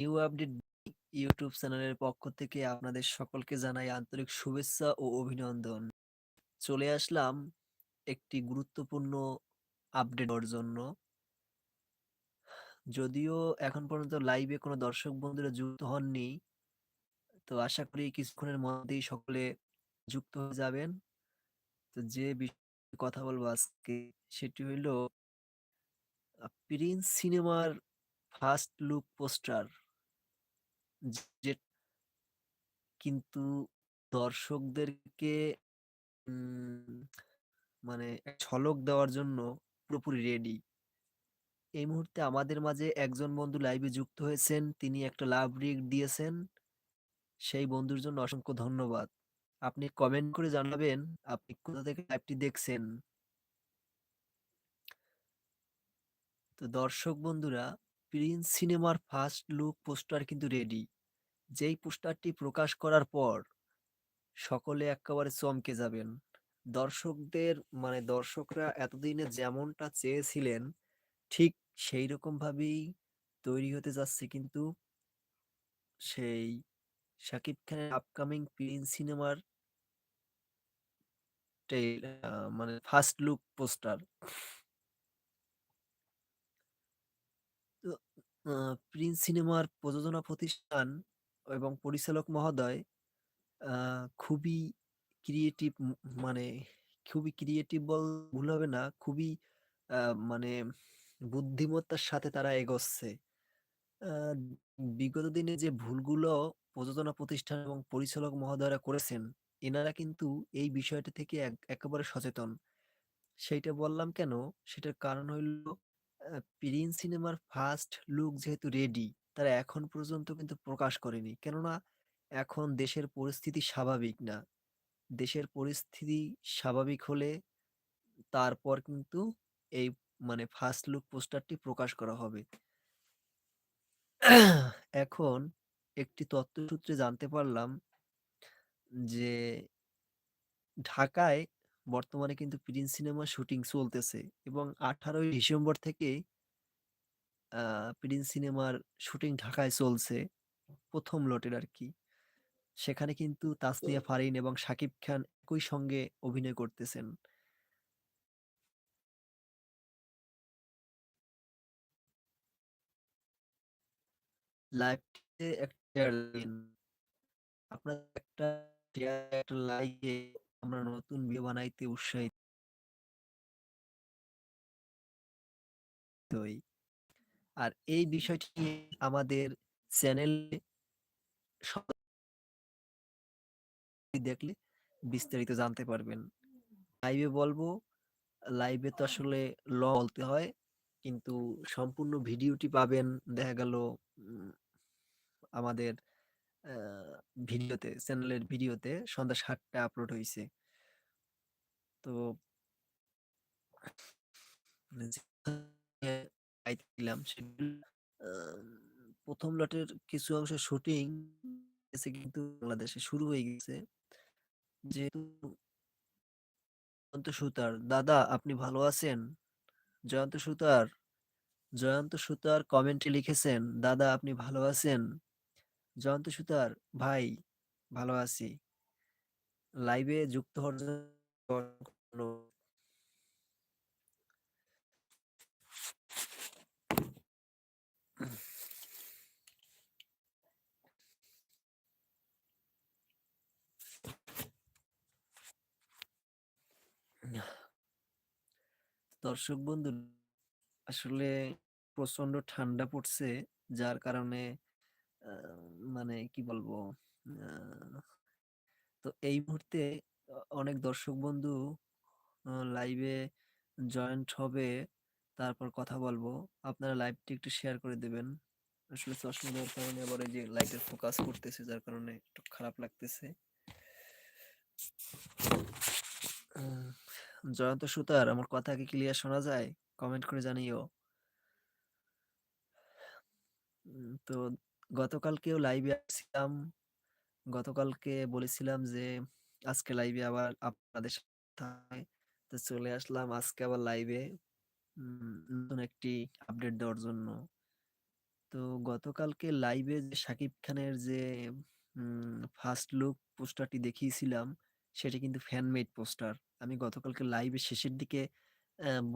New update YouTube চ্যানেলের পক্ষ থেকে আপনাদের সকলকে জানাই আন্তরিক শুভেচ্ছা ও অভিনন্দন। চলে আসলাম একটি গুরুত্বপূর্ণ আপডেট দেওয়ার জন্য। যদিও এখন পর্যন্ত লাইভে কোনো দর্শক বন্ধুরা যুক্ত হননি। তো আশা করি কিছুক্ষণের মধ্যেই সকলে যুক্ত হয়ে যাবেন। তো যে বিষয়ে কথা বলব আজকে সেটি হইল 'প্রিন্স' সিনেমার ফার্স্ট লুক পোস্টার। যে কিন্তু দর্শকদেরকে মানে ঝলক দেওয়ার জন্য পুরোপুরি রেডি। এই মুহূর্তে আমাদের মাঝে একজন বন্ধু লাইভে যুক্ত হয়েছেন। তিনি একটা লাভ রিঅ্যাক্ট দিয়েছেন। সেই বন্ধুর জন্য অসংখ্য ধন্যবাদ। আপনি কমেন্ট করে জানাবেন, আপনি কোথা থেকে লাইভটি দেখছেন। তো দর্শক বন্ধুরা 'প্রিন্স' সিনেমার ফার্স্ট লুক পোস্টার কিন্তু রেডি। যেই পোস্টারটি প্রকাশ করার পর সকলে একেবারে চমকে যাবেন। দর্শকদের মানে দর্শকরা এতদিনে যেমনটা চেয়েছিলেন, ঠিক সেইরকমভাবেই তৈরি হতে যাচ্ছে কিন্তু সেই শাকিব খানের আপকামিং 'প্রিন্স' সিনেমার মানে ফার্স্ট লুক পোস্টার। তো 'প্রিন্স' সিনেমার প্রযোজনা প্রতিষ্ঠান এবং পরিচালক মহোদয় খুবই ক্রিয়েটিভ মানে খুবই ক্রিয়েটিভ বল ভুল হবে না। খুবই মানে বুদ্ধিমত্তার সাথে তারা এগোচ্ছে। বিগত দিনে যে ভুলগুলো প্রযোজনা প্রতিষ্ঠান এবং পরিচালক মহোদয়রা করেছেন, এনারা কিন্তু এই বিষয়টা থেকে এক একেবারে সচেতন। সেইটা বললাম কেন? সেটার কারণ হইল আ 'প্রিন্স' সিনেমার ফার্স্ট লুক যেহেতু রেডি, তারা এখন পর্যন্ত কিন্তু প্রকাশ করেনি। কেননা এখন দেশের পরিস্থিতি স্বাভাবিক না। দেশের পরিস্থিতি স্বাভাবিক হলে তারপর কিন্তু এই মানে ফার্স্ট লুক পোস্টারটি প্রকাশ করা হবে। এখন একটি তথ্যসূত্রে জানতে পারলাম যে ঢাকায় বর্তমানে কিন্তু 'প্রিন্স' সিনেমার শুটিং চলতেছে এবং ১৮ই ডিসেম্বর থেকে 'প্রিন্স' সিনেমার শুটিং ঢাকায় চলছে। প্রথম লটের আরকি। সেখানে কিন্তু তাসনিয়া ফারিন এবং শাকিব খান একই সঙ্গে অভিনয় করতেছেন। লাইভটিতে একটা আপনার একটা লাইকে আমরা নতুন ভিডিও বানাইতে উৎসাহিত। আর এই বিষয়টি নিয়ে আমাদের চ্যানেলে দেখলে বিস্তারিত জানতে পারবেন। লাইভে বলব, লাইভে তো আসলে ল বলতে হয়। কিন্তু সম্পূর্ণ ভিডিওটি পাবেন দেখা গেল আমাদের ভিডিওতে, চ্যানেলের ভিডিওতে সন্ধ্যা সাতটা আপলোড হয়েছে তো মানে ১ম লটের কিছু অংশ শুটিং কিন্তু বাংলাদেশে শুরু হয়ে গেছে। যেহেতু জয়ন্ত সুতার, দাদা আপনি ভালো আছেন? জয়ন্ত সুতার, জয়ন্ত সুতার কমেন্টে লিখেছেন, দাদা আপনি ভালো আছেন? জয়ন্ত সুতার, ভাই ভালো আছি। লাইভে যুক্ত হওয়ার জন্য দর্শক বন্ধু আসলে প্রচণ্ড ঠান্ডা পড়ছে যার কারণে মানে কি বলব? তো এই মুহূর্তে অনেক দর্শক বন্ধু লাইভে জয়েন্ট হবে। তারপর কথা বলব। আপনারা লাইভটি একটু শেয়ার করে দিবেন। আসলে চশমা দেওয়ার কারণে আবার যে লাইটের ফোকাস করতেছে, যার কারণে একটু খারাপ লাগতেছে। জয়ন্ত সুতার, আমার কথা কি ক্লিয়ার শোনা যায়? কমেন্ট করে জানিও। তো গতকালকেও লাইভে আসছিলাম। গতকালকে বলেছিলাম যে, আজকে লাইভে আবার আপনাদের সাথে তো চলে আসলাম আজকে আবার লাইভে নতুন একটি আপডেট দেওয়ার জন্য। তো গতকালকে লাইভে যে শাকিব খানের যে ফার্স্ট লুক পোস্টারটি দেখিয়েছিলাম, সেটা কিন্তু ফ্যান মেড পোস্টার আমি গতকালকে লাইভে শেষের দিকে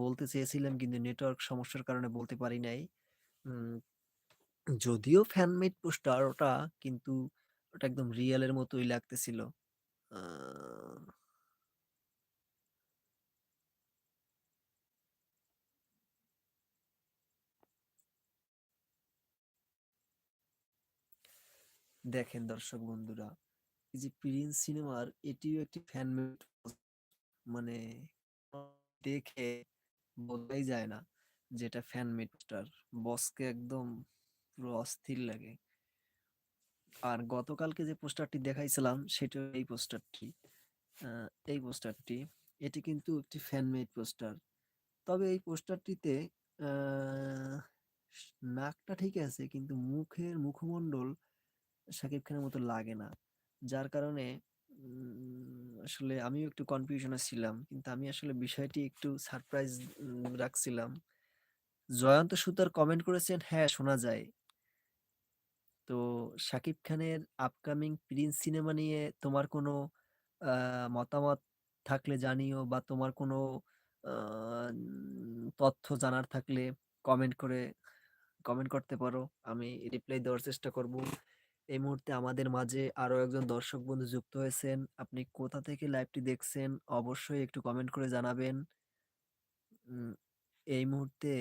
বলতে চেয়েছিলাম, কিন্তু নেটওয়ার্ক সমস্যার কারণে বলতে পারি নাই যদিও ফ্যান মেড পোস্টার ওটা কিন্তু ওটা একদম রিয়েলের মতোই লাগতেছিল। দেখেন দর্শক বন্ধুরা, এই যে প্রিন্স সিনেমার এটিও একটি ফ্যান মেড মানে দেখে বোঝাই যায় না যেটা ফ্যান মেড পোস্টার বসকে একদম পুরো অস্থির লাগে। আর গতকালকে যে পোস্টারটি দেখাইছিলাম সেটা এই পোস্টারটি। এই পোস্টারটি, এটি কিন্তু একটি ফ্যান মেড পোস্টার। তবে এই পোস্টারটিতে নাকটা ঠিক আছে, কিন্তু মুখের মুখমণ্ডল শাকিব খানের মতো লাগে না। যার কারণে আসলে আমিও একটু কনফিউশনে ছিলাম, কিন্তু আমি আসলে বিষয়টি একটু সারপ্রাইজ রাখছিলাম। জয়ন্ত সুতার কমেন্ট করেছেন হ্যাঁ শোনা যায়। তো শাকিব খানের আপকামিং প্রিন্স সিনেমা নিয়ে তোমার কোনো মতামত থাকলে জানিও বা তোমার কোনো তথ্য জানার থাকলে কমেন্ট করে কমেন্ট করতে পারো। আমি রিপ্লাই দেওয়ার চেষ্টা করব। এই মুহূর্তে আমাদের মাঝে আরও একজন দর্শক বন্ধু যুক্ত হয়েছেন। আপনি কোথা থেকে লাইভটি দেখছেন, অবশ্যই একটু কমেন্ট করে জানাবেন। এই মুহূর্তে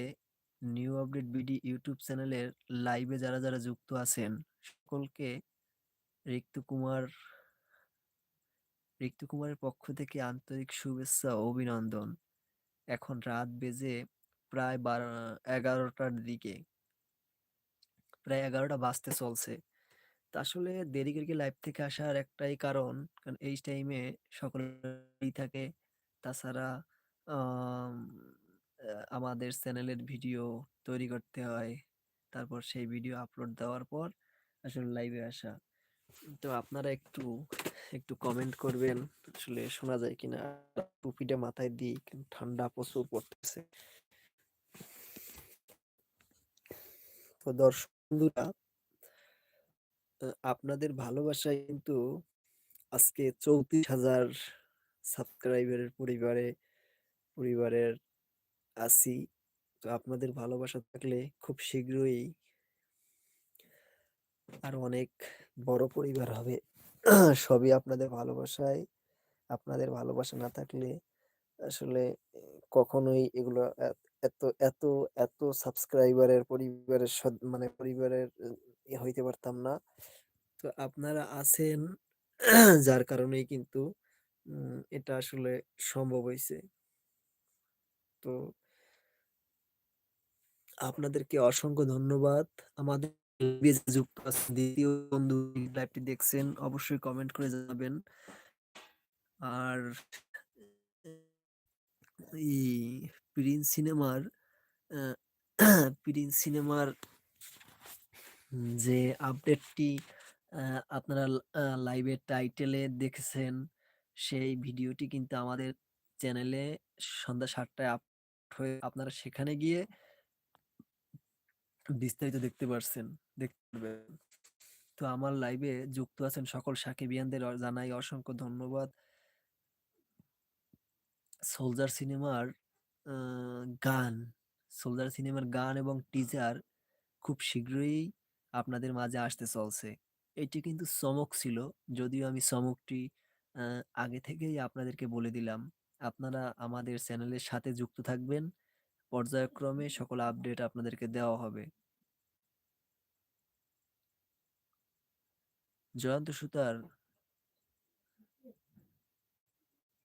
নিউ আপডেট বিডি ইউটিউব চ্যানেলের লাইভে যারা যারা যুক্ত আছেন, সকলকে রিক্ত কুমার, রিক্ত কুমারের পক্ষ থেকে আন্তরিক শুভেচ্ছা ও অভিনন্দন। এখন রাত বেজে প্রায় বারো, এগারোটার দিকে। প্রায় এগারোটা বাজতে চলছে। তা আসলে দেরি করে লাইভ থেকে আসার একটাই কারণ কারণ এই টাইমে সকলেই থাকে। তাছাড়া আমাদের চ্যানেলের ভিডিও তৈরি করতে হয়। তারপর সেই ভিডিও আপলোড দেওয়ার পর আসলে লাইভে আসা। তো আপনারা একটু একটু কমেন্ট করবেন আসলে শোনা যায় কিনা? টুপিটা মাথায় দিই ঠান্ডা প্রচুর পড়তেছে। তো দর্শক বন্ধুরা আপনাদের ভালোবাসায় কিন্তু আজকে চৌত্রিশ হাজার সাবস্ক্রাইবারের পরিবারে, পরিবারের আছি। তো আপনাদের ভালোবাসা থাকলে খুব শীঘ্রই আরও অনেক বড় পরিবার হবে। সবই আপনাদের ভালোবাসায়। আপনাদের ভালোবাসা না থাকলে আসলে কখনোই এগুলো এত এত এত সাবস্ক্রাইবারের পরিবারের মানে পরিবারের হইতে পারতাম না। তো আপনারা আছেন, যার কারণেই কিন্তু এটা আসলে সম্ভব হয়েছে তো আপনাদেরকে অসংখ্য ধন্যবাদ। আমাদের যুক্ত দ্বিতীয় বন্ধু লাইভটি দেখছেন, অবশ্যই কমেন্ট করে জানাবেন। আর প্রিন্স সিনেমার প্রিন্স সিনেমার যে আপডেটটি আপনারা লাইভের টাইটেলে দেখেছেন, সেই ভিডিওটি কিন্তু আমাদের চ্যানেলে সন্ধ্যা সাতটায় আপ হয়ে আপনারা সেখানে গিয়ে বিস্তারিত দেখতে পারছেন, দেখতে পারবেন। তো আমার লাইভে যুক্ত আছেন সকল সাকিবিয়ানদের জানাই অসংখ্য ধন্যবাদ। সোলজার সিনেমার গান সোলজার সিনেমার গান এবং টিজার খুব শীঘ্রই আপনাদের মাঝে আসতে চলছে। এটি কিন্তু চমক ছিল, যদিও আমি চমকটি আগে থেকেই আপনাদেরকে বলে দিলাম। আপনারা আমাদের চ্যানেলের সাথে যুক্ত থাকবেন। পর্যায়ক্রমে সকল আপডেট আপনাদেরকে দেওয়া হবে। জয়ন্ত সুতার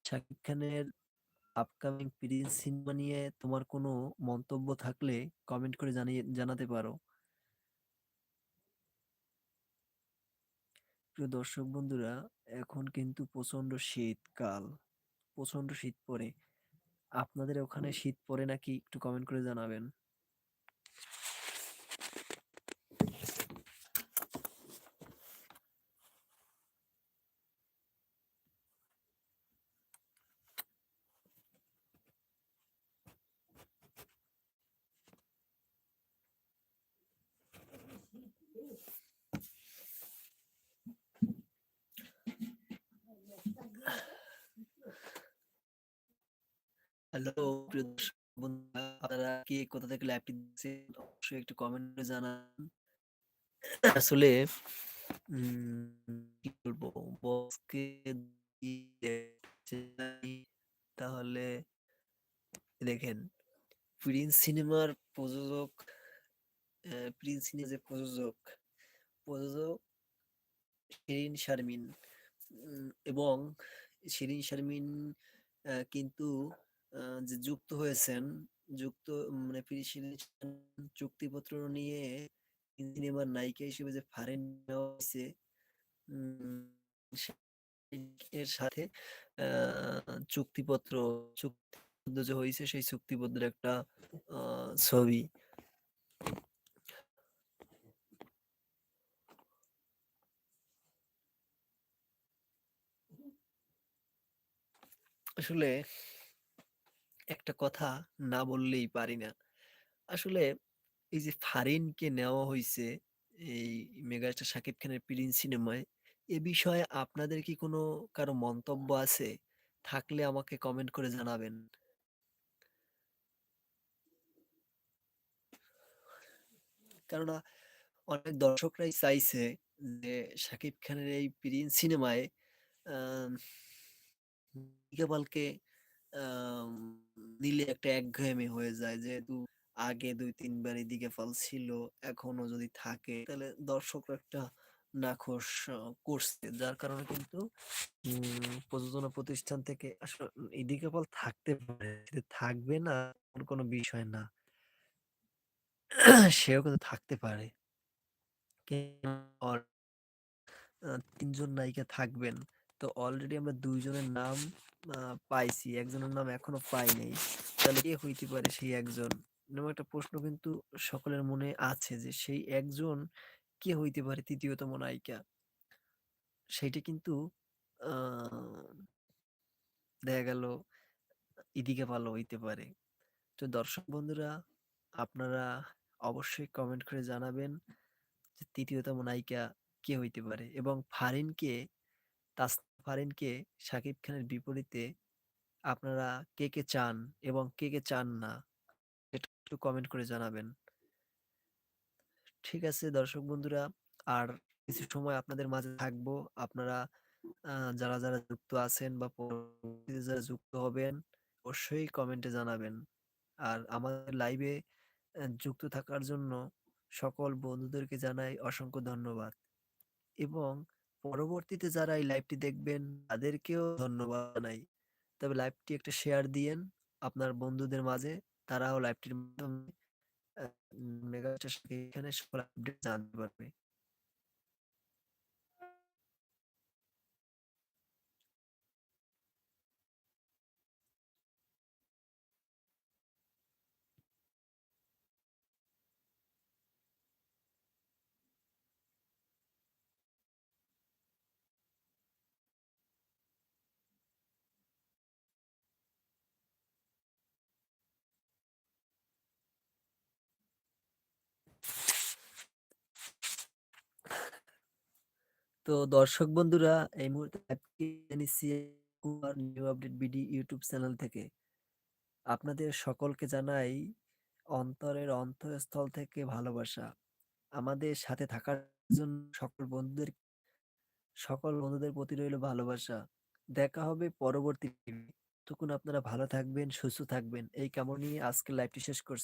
শাকিব খানের আপকামিং প্রিন্স সিনেমা নিয়ে তোমার কোনো মন্তব্য থাকলে কমেন্ট করে জানিয়ে, জানাতে পারো। প্রিয় দর্শক বন্ধুরা, এখন কিন্তু প্রচণ্ড শীতকাল। প্রচণ্ড শীত পড়ে। আপনাদের ওখানে শীত পড়ে নাকি একটু কমেন্ট করে জানাবেন। হ্যালো প্রিয় বন্ধুরা আপনারা কোথা থেকে অবশ্যই একটু কমেন্টে জানান। আসলে কি বলব বসকে তাহলে দেখেন প্রিন্স সিনেমার প্রযোজক প্রিন্স সিনেমার যে প্রযোজক, প্রযোজক শিরিন শারমিন এবং শিরিন শারমিন কিন্তু যে যুক্ত হয়েছেন, যুক্ত মানে চুক্তিপত্র নিয়ে সিনেমার নায়িকা হিসেবে যে ফারিন নেওয়া উম এর সাথে চুক্তিপত্র চুক্তিবদ্ধ যে হইছে সেই চুক্তিবদ্ধের একটা ছবি। আসলে একটা কথা না বললেই পারি না। আসলে এই যে ফারিনকে নেওয়া হইছে এই মেগাস্টার শাকিব খানের 'প্রিন্স' সিনেমায়, এ বিষয়ে আপনাদের কি কোনো কারও মন্তব্য আছে? থাকলে আমাকে কমেন্ট করে জানাবেন। কেননা অনেক দর্শকরাই চাইছে যে শাকিব খানের এই 'প্রিন্স' সিনেমায় আম নিলে একটা একঘেয়েমি হয়ে যায়। যেহেতু আগে ২-৩ বার এদিকে পাল ছিল, এখনও যদি থাকে তাহলে দর্শকরা একটা নাখোশ করছে। যার কারণে কিন্তু প্রযোজনা প্রতিষ্ঠান থেকে আসলে এদিকে পাল থাকতে পারে। থাকবে না কোনো বিষয় না। সেও কিন্তু থাকতে পারে। তিনজন নায়িকা থাকবেন। তো অলরেডি আমরা ২ জনের নাম পাইছি। একজনের নাম এখনও পাই নাই। তাহলে কে হইতে পারে সেই একজন? এরকম একটা প্রশ্ন কিন্তু সকলের মনে আছে যে সেই একজন কে হইতে পারে ৩য় তম নায়িকা? সেইটা কিন্তু দেখা গেল, ইদিকা পালও হইতে পারে। তো দর্শক বন্ধুরা, আপনারা অবশ্যই কমেন্ট করে জানাবেন যে ৩য় তম নায়িকা কে হইতে পারে? এবং ফারিনকে তাসনিম ফারিনকে শাকিব খানের বিপরীতে আপনারা কে, কে চান এবং কে, কে চান না? এটা একটু কমেন্ট করে জানাবেন। ঠিক আছে দর্শক বন্ধুরা, আর কিছু সময় আপনাদের মাঝে থাকব। আপনারা যারা, যারা যুক্ত আছেন বা যারা যুক্ত হবেন অবশ্যই কমেন্টে জানাবেন। আর আমাদের লাইভে যুক্ত থাকার জন্য সকল বন্ধুদেরকে জানাই অসংখ্য ধন্যবাদ। এবং পরবর্তীতে যারা এই লাইভটি দেখবেন, তাদেরকেও ধন্যবাদ জানাই। তবে লাইভটি একটা শেয়ার দিয়েন আপনার বন্ধুদের মাঝে। তারাও লাইভটির মাধ্যমে আ এখানে সকল আপডেট জানতে পারবে। তো দর্শক বন্ধুরা এই মুহূর্তে new update BD YouTube channel থেকে। আপনাদের সকলকে জানাই অন্তরের অন্তঃস্থল থেকে ভালোবাসা। আমাদের সাথে থাকার জন্য সকল বন্ধুদের সকল বন্ধুদের প্রতি রইল ভালোবাসা। দেখা হবে পরবর্তী তখন আপনারা ভালো থাকবেন, সুস্থ থাকবেন। এই কামনা নিয়ে আজকের লাইভটি শেষ করছি।